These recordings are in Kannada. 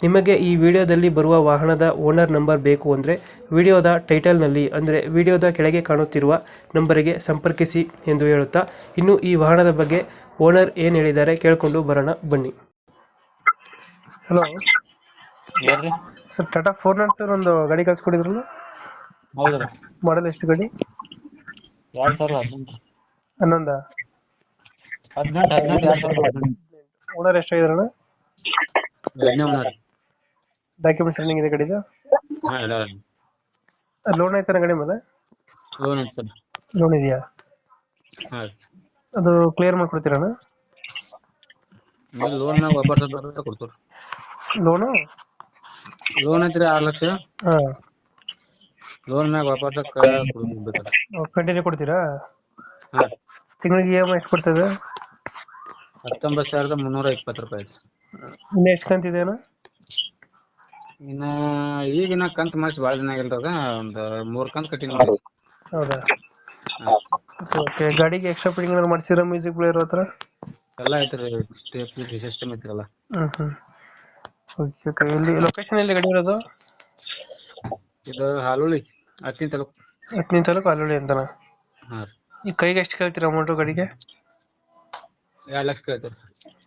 ನಿಮಗೆ ಈ ವಿಡಿಯೋದಲ್ಲಿ ಬರುವ ವಾಹನದ ಓನರ್ ನಂಬರ್ ಬೇಕು ಅಂದರೆ ವಿಡಿಯೋದ ಟೈಟಲ್ನಲ್ಲಿ ಅಂದರೆ ವಿಡಿಯೋದ ಕೆಳಗೆ ಕಾಣುತ್ತಿರುವ ನಂಬರಿಗೆ ಸಂಪರ್ಕಿಸಿ ಎಂದು ಹೇಳುತ್ತಾ ಇನ್ನು ಈ ವಾಹನದ ಬಗ್ಗೆ ಓನರ್ ಏನು ಹೇಳಿದ್ದಾರೆ ಕೇಳಿಕೊಂಡು ಬರೋಣ ಬನ್ನಿ. ಹಲೋ. ಹೇಳ್ರಿ ಸರ್ ಟಾಟಾ ಫೋರ್ ನಾಟ್ ಒಂದು ಗಾಡಿ ಕಳ್ಸ್ಕೊಡಿದ್ರಲ್ಲ ಹೌದ್ರಿ ಮಾಡಲ್ ಎಷ್ಟು ಗಾಡಿ? ಎರಡ್ ಸಾವಿರದ ಹದಿನೆಂಟು ಹನ್ನೊಂದ? ಹದಿನೆಂಟು ಹದಿನೆಂಟು ಎರಡ್ ಸಾವಿರದ ಹದಿನೆಂಟು. ಓನರ್ ಎಷ್ಟಾಗಿದ್ರಣ್ಣ ಡಾಕ್ಯುಮೆಂಟ್ಸ್ ರನ್ನಿಂಗ್ ಇದೆ ಗಾಡಿದು ಹಾ ಎಲ್ಲ ಲೋನ್ ಆಯ್ತಾನ ಗಾಡಿ ಮೇಲೆ? ಲೋನ್ ಐತೆ ಸರ್. ಲೋನ್ ಇದೆಯಾ? ಹಾ. ಅದು ಕ್ಲಿಯರ್ ಮಾಡ್ಕೊಡ್ತೀರಣ್ಣ ಆಮೇಲೆ ಲೋನ್ ನಾಗ ವಾಪಸ್ ಬರುತ್ತೆ ಕೊಡ್ತೀವಿ. ಲೋನು ಲೋನ್ ಐತ್ರಿ ಆರು ಲಕ್ಷ. ಹಾಂ. ಲೋನ್ ಮ್ಯಾಗ ವಾಪಸ್ ಕೊಡ್ಬೇಕು ಕಂಟಿನ್ಯೂ ಕೊಡ್ತೀರಾ? ಹಾ. ತಿಂಗಳಿಗೆ ಇ ಎಂ ಐ ಎಷ್ಟು ಬರ್ತದೆ? ಹತ್ತೊಂಬತ್ತು ಸಾವಿರದ ಮುನ್ನೂರ ಇಪ್ಪತ್ತು ರೂಪಾಯಿ ಐತಿ ಇನ್ನು ಎಷ್ಟು ಕಂತಿದೆ ಅಣ್ಣ? ಇನ್ನ ಈಗಿನ ಕಂತ್ ಮಾಡಿಸಿ ಭಾಳ ದಿನ ಆಗಿಲ್ರಿ ಅದ ಒಂದು ಮೂರ್ ಕಂತ್ ಕಟ್ಟಿನಿ. ಮಾಡಿ ಹೌದಾ? ಓಕೆ ಓಕೆ ಗಾಡಿಗೆ ಎಕ್ಸ್ಟ್ರಾ ಫಿಟ್ಟಿಂಗ್ ಏನಾದ್ರು ಮಾಡ್ಸಿರ ಮ್ಯೂಸಿಕ್ ಪ್ಲೇಯರ್ ಹತ್ರ? ಎಲ್ಲ ಐತ್ರಿ ಸ್ಟೇಪ್ ಸಿಸ್ಟಮ್ ಐತ್ರಲ್ಲ. ಎಲ್ಲಾ ಹ್ಮ್. ಓಕೆ ಓಕೆ ಇಲ್ಲಿ ಲೊಕೇಶನ್ ಎಲ್ಲಿ ಗಾಡಿ ಇರೋದು? ಇದು ಹಾಲುಳಿ ಹತ್ತಿನ ತಾಲೂಕು. ಹತ್ತನೇ ತಾಲೂಕು ಹಾಲುಳಿ ಅಂತನ? ಹಾ ರೀ. ಈ ಕೈಗೆ ಎಷ್ಟು ಕೇಳ್ತೀರಾ ಅಮೌಂಟು ಗಾಡಿಗೆ? ಎರಡ್ ಲಕ್ಷ ಕೇಳ್ತೀರಿ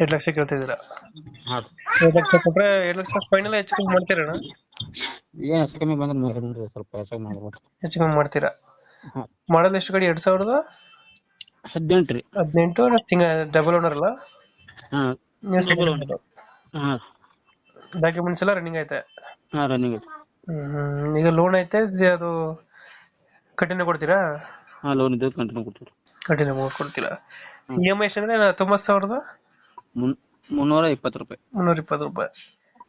ಎರಡು ಲಕ್ಷ ಕೇಳ್ತಿದ್ದೀರಾ? ಹಾ. ಎರಡು ಲಕ್ಷ ಕೊಟ್ಟರೆ ಎರಡು ಲಕ್ಷ ಫೈನಲ್ ಹೆಚ್ಚು ಕಮ್ಮಿ ಮಾಡ್ತೀರಣ್ಣ ಏನ್ ಹೆಚ್ಚು ಕಮ್ಮಿ ಬಂದ್ರೆ ನೋಡ್ರಿ ಸ್ವಲ್ಪ ಹೆಚ್ಚು ಮಾಡ್ಬೋದು. ಹೆಚ್ಚು ಕಮ್ಮಿ ಮಾಡ್ತೀರಾ? ಹಾಂ. ಮಾಡಲ್ ಎಷ್ಟು ಗಾಡಿ? ಎರಡು ಸಾವಿರದ ಹದಿನೆಂಟು ರೀ. ಹದಿನೆಂಟು ತಿಂಗ ಡಬಲ್ ಓನರ್ ಅಲ್ಲ? ಹಾಂ. ನೀವು ಹಾಂ. ಡಾಕ್ಯುಮೆಂಟ್ಸ್ ಎಲ್ಲ ರನ್ನಿಂಗ್ ಐತೆ? ಹಾಂ ರನ್ನಿಂಗ್ ಐತಿ. ಹ್ಮ್ ಈಗ ಲೋನ್ ಐತೆ ಜ- ಅದು ಕಂಟಿನ್ಯೂ ಕೊಡ್ತೀರಾ? ಹಾಂ ಲೋನ್ ಇದ್ದು ಕಂಟಿನ್ಯೂ ಕೊಡ್ತೀವಿ. ಕಂಟಿನ್ಯೂ ಕೊಡ್ತೀರಾ? ಇ ಎಂ ಐ ಎಷ್ಟಂದ್ರೆ ತೊಂಬತ್ತು ಸಾವಿರದ? ಮುನ್ನೂರ ಇಪ್ಪತ್ತು ರೂಪಾಯಿ. ಮುನ್ನೂರ ಇಪ್ಪತ್ತು ರೂಪಾಯಿ.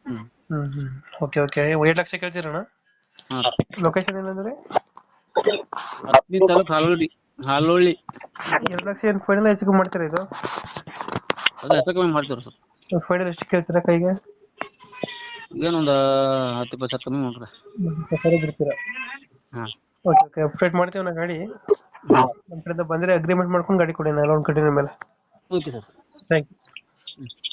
ಹ್ಞೂ ಹ್ಮ್ ಹ್ಮ್. ಓಕೆ ಓಕೆ ಏಟ್ ಲಕ್ಷ ಕೇಳ್ತೀರಣ್ಣ? ಲೊಕೇಶನ್ ಏನಂದ್ರೆ? ಹತ್ತನೇ ತಾಲೂಕು ಹಾಲುಳ್ಳಿ ಹಾಲುಳ್ಳಿ. ಎರಡು ಲಕ್ಷ ಏನು ಫೈನಲ್ ಹೆಚ್ಚು ಮಾಡ್ತೀರಾ ಇದು? ಅದು ಹೆಚ್ಚು ಕಮ್ಮಿ ಮಾಡ್ತೀವಿ ಸರ್. ಫೈನಲ್ ಎಷ್ಟು ಕೇಳ್ತೀರಾ ಕೈಗೆ? ಏನೊಂದು ಹತ್ತು ಇಪ್ಪತ್ತು ಸಾವಿರ ಕಮ್ಮಿ ಮಾಡ್ರೆ. ಸರಿ ಬಿಡ್ತೀರಾ ಹಾಂ. ಓಕೆ ಓಕೆ ಅಪ್ಡೇಟ್ ಮಾಡ್ತೀವಿ ನಾ ಗಾಡಿ. ನಮ್ಮ ಕಡೆಯಿಂದ ಬಂದರೆ ಅಗ್ರಿಮೆಂಟ್ ಮಾಡ್ಕೊಂಡು ಗಾಡಿ ಕೊಡಿ ನಾನು ಲೋನ್ ಕಂಟಿನ್ಯೂ ಮೇಲೆ. Okay sir thank you Mm-hmm.